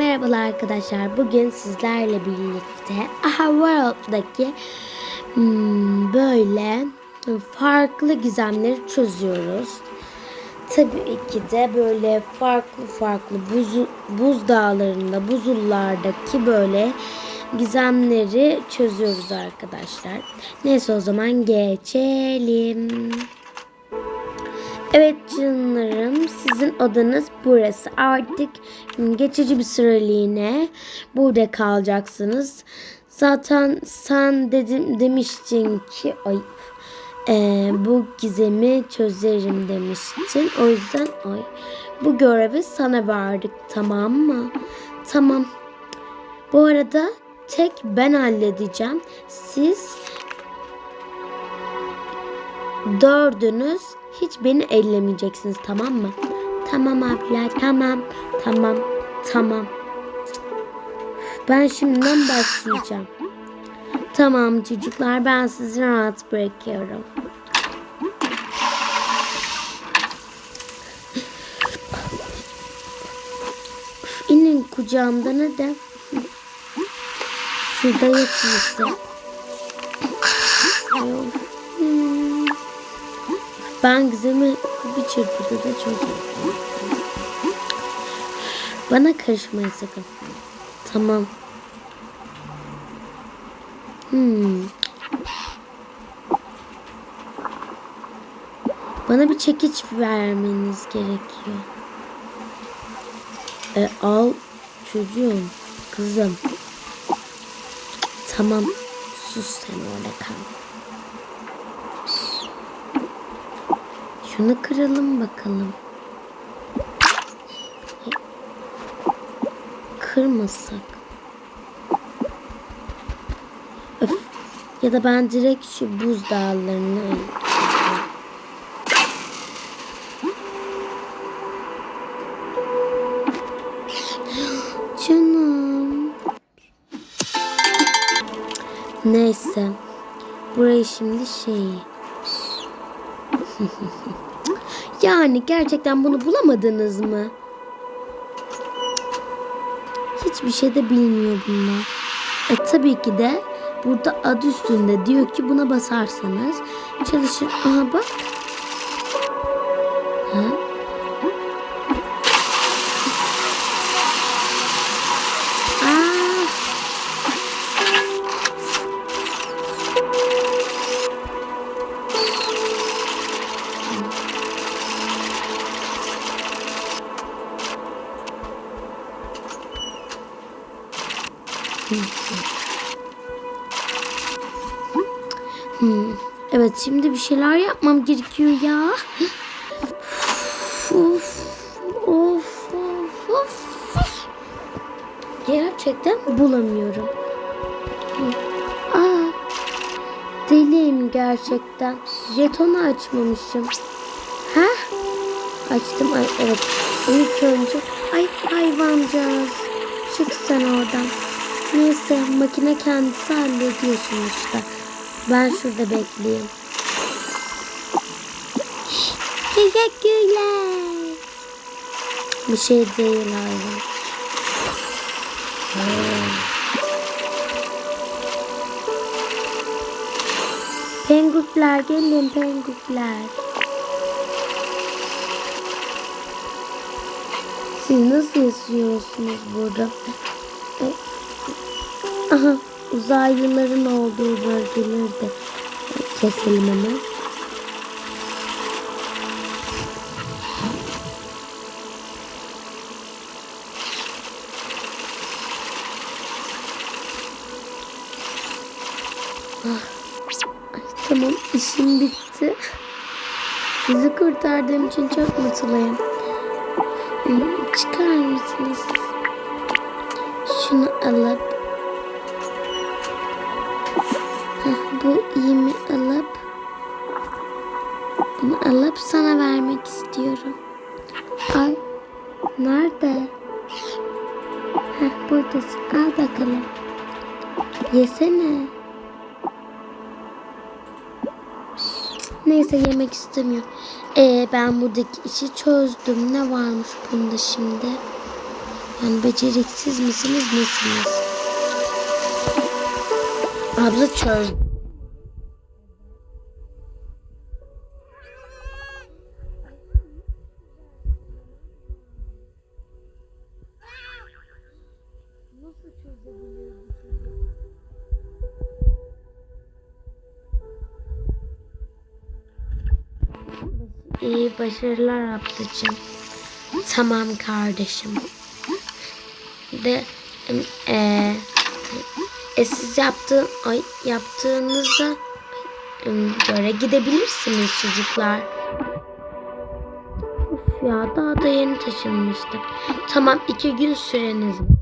Merhabalar arkadaşlar. Bugün sizlerle birlikte Aha World'daki hmm, böyle farklı gizemleri çözüyoruz. Tabii ki de böyle farklı farklı buz, buz dağlarında, buzullardaki böyle gizemleri çözüyoruz arkadaşlar. Neyse o zaman geçelim. Evet canlarım sizin odanız burası. Artık geçici bir süreliğine burada kalacaksınız. Zaten sen dedim demiştin ki ay e, bu gizemi çözerim demiştin. O yüzden ay bu görevi sana verdik tamam mı? Tamam. Bu arada tek ben halledeceğim. Siz dördünüz hiç beni ellemeyeceksiniz tamam mı? Tamam abla tamam tamam tamam. Ben şimdiden başlayacağım. Tamam çocuklar ben sizi rahat bırakıyorum. İnin kucağımdan hadi. Şurada yatın işte. Ayol. Ben gizemi bir çırpıda da çözüyorum. Bana karışmayın sakın. Tamam. Hmm. Bana bir çekiç vermeniz gerekiyor. E, al çocuğum, kızım. Tamam, sus sen orada kal. Şunu kıralım bakalım. Kırmasak. Öf. Ya da ben direkt şu buz dağlarını Canım. Neyse. Burayı şimdi şey. Yani gerçekten bunu bulamadınız mı? Hiçbir şey de bilmiyor bunlar. E tabii ki de burada adı üstünde diyor ki buna basarsanız çalışır. Aha bak. Hmm. Evet şimdi bir şeyler yapmam gerekiyor ya. Of, of, of, of. Gerçekten bulamıyorum. Aa, deliyim gerçekten. Jetonu açmamışım. Ha? Açtım. Ay, evet. İlk önce. Ay hayvancağız. Çık sen oradan. Neyse makine kendisi hallediyor sonuçta. Ben şurada bekleyeyim. Teşekkürler. Bir şey değil hayvan. Pengukler gelin pengukler. Siz nasıl yaşıyorsunuz burada? E, Aha uzaylıların olduğu bölgeleri keselim hemen. Ah, ay, tamam işim bitti. Sizi kurtardığım için çok mutluyum. Çıkar mısınız? Şunu alıp Ay nerede? Heh, buradasın. Al bakalım. Yesene. Neyse yemek istemiyor. Ee, ben buradaki işi çözdüm. Ne varmış bunda şimdi? Yani beceriksiz misiniz nesiniz? Abla çöz. İyi başarılar ablacığım. Tamam kardeşim. De e, e, siz yaptığın ay yaptığınıza em, göre gidebilirsiniz çocuklar. Of ya daha da yeni taşınmıştık. Tamam iki gün süreniz var.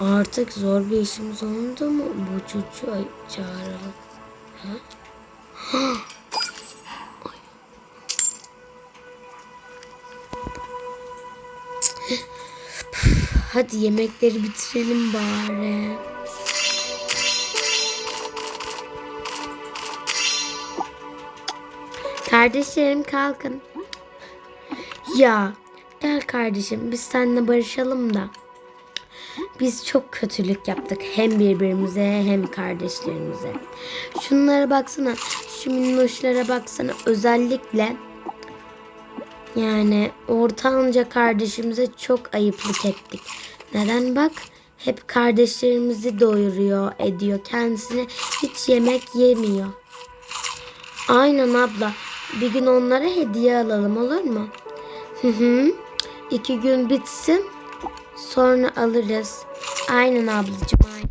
Artık zor bir işimiz oldu mu bu çocuğu çağıralım. Ha? Hadi yemekleri bitirelim bari. Kardeşlerim kalkın. Ya gel kardeşim biz seninle barışalım da. Biz çok kötülük yaptık hem birbirimize hem kardeşlerimize. Şunlara baksana, şu minnoşlara baksana özellikle yani ortanca kardeşimize çok ayıplık ettik. Neden bak hep kardeşlerimizi doyuruyor ediyor kendisine hiç yemek yemiyor. Aynen abla bir gün onlara hediye alalım olur mu? Hı hı. İki gün bitsin Sonra alırız. Aynen ablacığım. Aynen.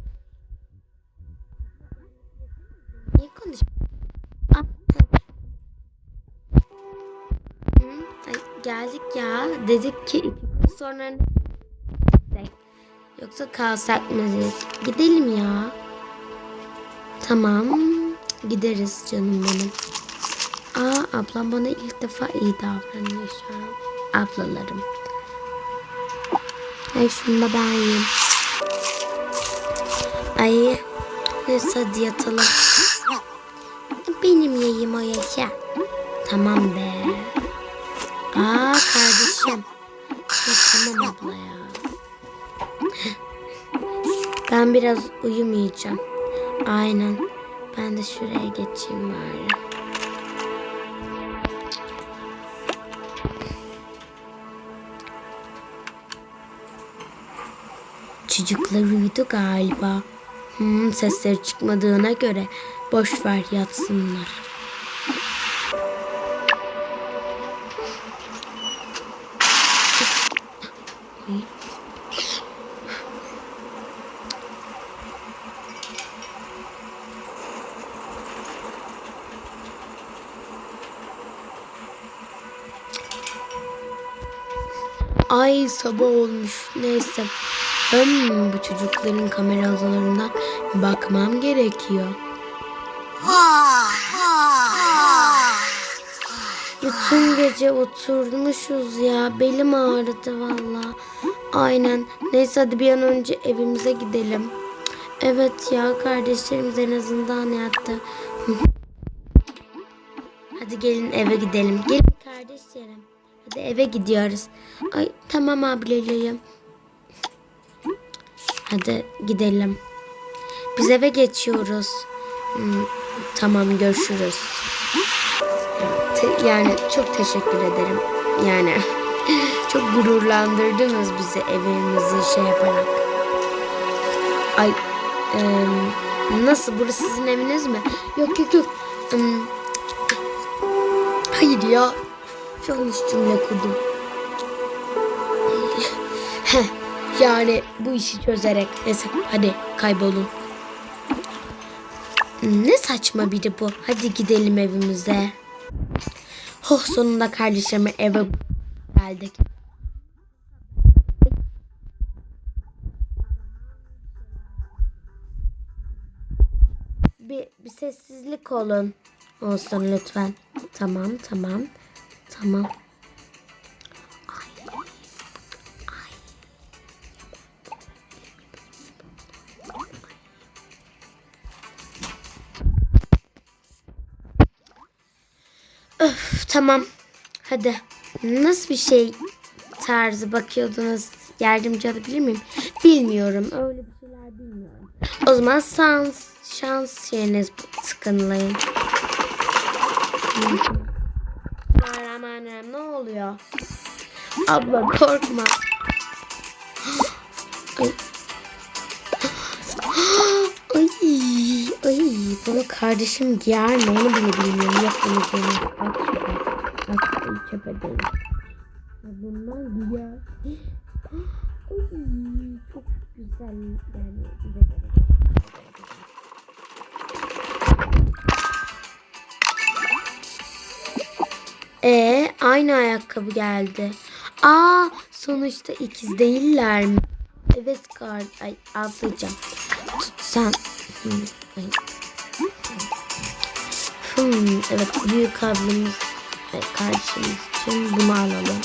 Niye konuş? Aa, Hı, ay, geldik ya. Dedik ki sonra Yoksa kalsak mı dedik. Gidelim ya. Tamam. Gideriz canım benim. Aa ablam bana ilk defa iyi davranıyor şu an. Ablalarım. Ay şunu ben yiyeyim. Ay neyse hadi. Benim yiyeyim o yaşa. Tamam be. Aa kardeşim. Ya, tamam abla ya. Ben biraz uyumayacağım. Aynen. Ben de şuraya geçeyim bari. Çocuklar uyudu galiba. Hmm, sesleri çıkmadığına göre boş ver yatsınlar. Ay sabah olmuş. Neyse. Hmm, bu çocukların kamera odalarından bakmam gerekiyor. Bütün gece oturmuşuz ya. Belim ağrıdı valla. Aynen. Neyse hadi bir an önce evimize gidelim. Evet ya kardeşlerimiz en azından yattı. hadi gelin eve gidelim. Gelin kardeşlerim. Hadi eve gidiyoruz. Ay tamam ablelerim. Hadi gidelim. Biz eve geçiyoruz. Hmm, tamam görüşürüz. Yani çok teşekkür ederim. Yani çok gururlandırdınız bizi evimizi şey yaparak. Ay em, nasıl burası sizin eviniz mi? Yok yok yok. Em, hayır ya. Yanlış cümle kurdum. Yani bu işi çözerek neyse hadi kaybolun. Ne saçma biri bu. Hadi gidelim evimize. Oh sonunda kardeşlerime eve geldik. Bir, bir sessizlik olun. Olsun lütfen. Tamam tamam. Tamam. Tamam. Hadi. Nasıl bir şey tarzı bakıyordunuz? Yardımcı olabilir miyim? Bilmiyorum. Öyle bir şeyler bilmiyorum. O zaman şans, şans yeriniz tıkınlayın. Bismillahirrahmanirrahim. Ne oluyor? Abla korkma. Ay. Ay, ay, bunu kardeşim giyer mi onu bile bilmiyorum. Yok bunu giymez. Bak çöpe. Bak ay, çöpe değil. Ya Bunlar giyer. Ay, çok güzel yani. güzel. Ee, aynı ayakkabı geldi. Aa, sonuçta ikiz değiller mi? Evet kar, ay ablacığım. Tut sen. Hmm. Hmm, evet büyük ablamız kardeşimiz için bunu alalım.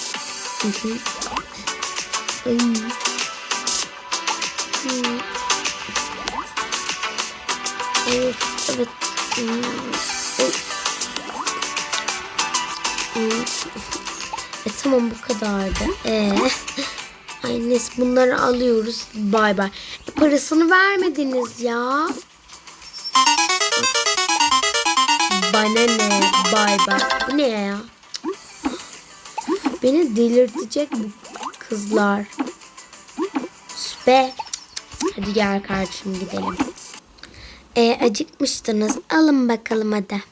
Hmm. Evet, evet. E tamam bu kadardı. Ee, ay neyse bunları alıyoruz. Bay bay. E, parasını vermediniz ya. Bana ne? Bay bay. Bu ne ya? Beni delirtecek bu kızlar. Be. Hadi gel kardeşim gidelim. E, acıkmıştınız. Alın bakalım hadi.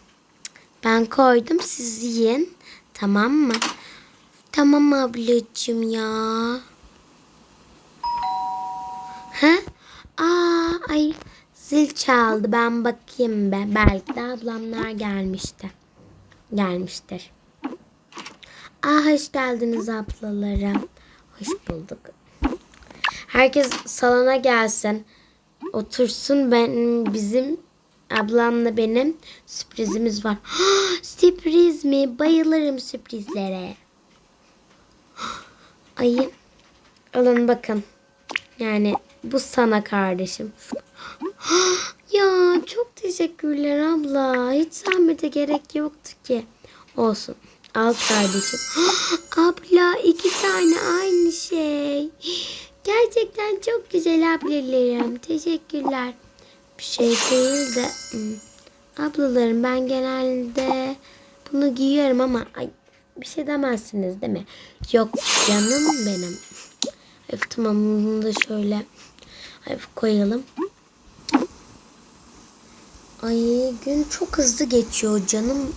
Ben koydum siz yiyin. Tamam mı? Tamam ablacığım ya. Ha? Aa, ay zil çaldı. Ben bakayım be. Belki de ablamlar gelmişti. Gelmiştir. Aa, hoş geldiniz ablalarım. Hoş bulduk. Herkes salona gelsin. Otursun. Ben bizim ablamla benim sürprizimiz var. Sürpriz mi? Bayılırım sürprizlere. Ay. Alın bakın. Yani bu sana kardeşim. ya çok teşekkürler abla. Hiç zahmete gerek yoktu ki. Olsun. Al kardeşim. abla iki tane aynı şey. Gerçekten çok güzel ablalarım. Teşekkürler. Bir şey değil de. hmm, Ablalarım ben genelde bunu giyiyorum ama ay, bir şey demezsiniz değil mi? Yok canım benim. Öf, tamam bunu da şöyle öf, koyalım. Ay gün çok hızlı geçiyor canım.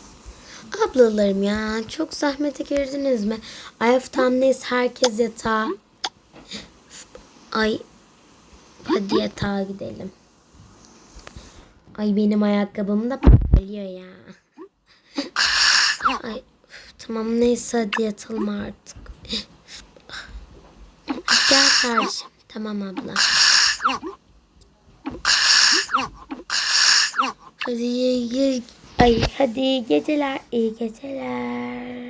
Ablalarım ya çok zahmete girdiniz mi? Ay öf, tam neyse herkes yatağa. Ay hadi yatağa gidelim. Ay benim ayakkabım da parlıyor ya. Ay tamam neyse hadi yatalım artık. Gel kardeşim. Tamam abla. Hadi iyi, iyi- ay hadi iyi geceler, iyi geceler.